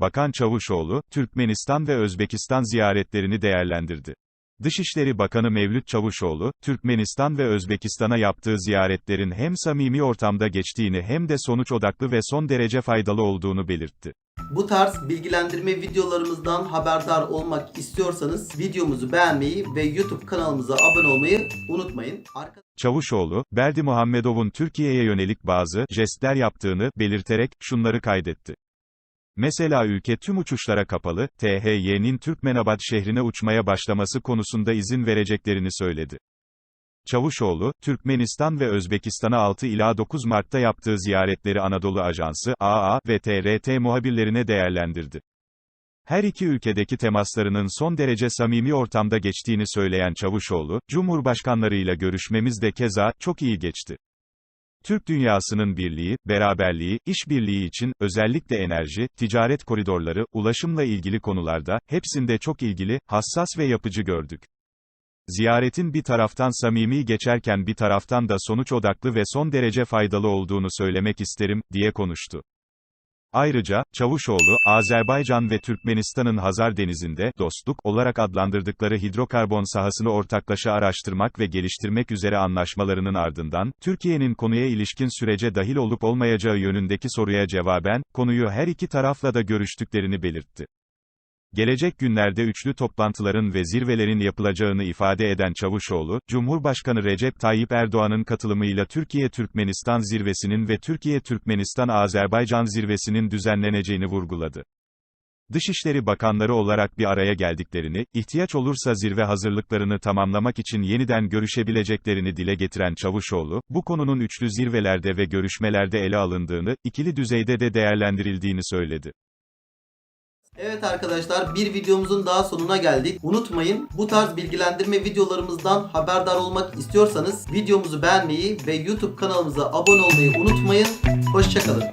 Bakan Çavuşoğlu, Türkmenistan ve Özbekistan ziyaretlerini değerlendirdi. Dışişleri Bakanı Mevlüt Çavuşoğlu, Türkmenistan ve Özbekistan'a yaptığı ziyaretlerin hem samimi ortamda geçtiğini hem de sonuç odaklı ve son derece faydalı olduğunu belirtti. Bu tarz bilgilendirme videolarımızdan haberdar olmak istiyorsanız videomuzu beğenmeyi ve YouTube kanalımıza abone olmayı unutmayın. Arka- Çavuşoğlu, Berdi Muhammedov'un Türkiye'ye yönelik bazı jestler yaptığını belirterek şunları kaydetti. Mesela ülke tüm uçuşlara kapalı, THY'nin Türkmenabad şehrine uçmaya başlaması konusunda izin vereceklerini söyledi. Çavuşoğlu, Türkmenistan ve Özbekistan'a 6 ila 9 Mart'ta yaptığı ziyaretleri Anadolu Ajansı, AA ve TRT muhabirlerine değerlendirdi. Her iki ülkedeki temaslarının son derece samimi ortamda geçtiğini söyleyen Çavuşoğlu, Cumhurbaşkanlarıyla görüşmemiz de keza, çok iyi geçti. Türk dünyasının birliği, beraberliği, işbirliği için, özellikle enerji, ticaret koridorları, ulaşımla ilgili konularda, hepsinde çok ilgili, hassas ve yapıcı gördük. Ziyaretin bir taraftan samimi geçerken bir taraftan da sonuç odaklı ve son derece faydalı olduğunu söylemek isterim, diye konuştu. Ayrıca, Çavuşoğlu, Azerbaycan ve Türkmenistan'ın Hazar Denizi'nde, dostluk, olarak adlandırdıkları hidrokarbon sahasını ortaklaşa araştırmak ve geliştirmek üzere anlaşmalarının ardından, Türkiye'nin konuya ilişkin sürece dahil olup olmayacağı yönündeki soruya cevaben, konuyu her iki tarafla da görüştüklerini belirtti. Gelecek günlerde üçlü toplantıların ve zirvelerin yapılacağını ifade eden Çavuşoğlu, Cumhurbaşkanı Recep Tayyip Erdoğan'ın katılımıyla Türkiye-Türkmenistan zirvesinin ve Türkiye-Türkmenistan-Azerbaycan zirvesinin düzenleneceğini vurguladı. Dışişleri Bakanları olarak bir araya geldiklerini, ihtiyaç olursa zirve hazırlıklarını tamamlamak için yeniden görüşebileceklerini dile getiren Çavuşoğlu, bu konunun üçlü zirvelerde ve görüşmelerde ele alındığını, ikili düzeyde de değerlendirildiğini söyledi. Evet arkadaşlar bir videomuzun daha sonuna geldik. Unutmayın bu tarz bilgilendirme videolarımızdan haberdar olmak istiyorsanız videomuzu beğenmeyi ve YouTube kanalımıza abone olmayı unutmayın. Hoşçakalın.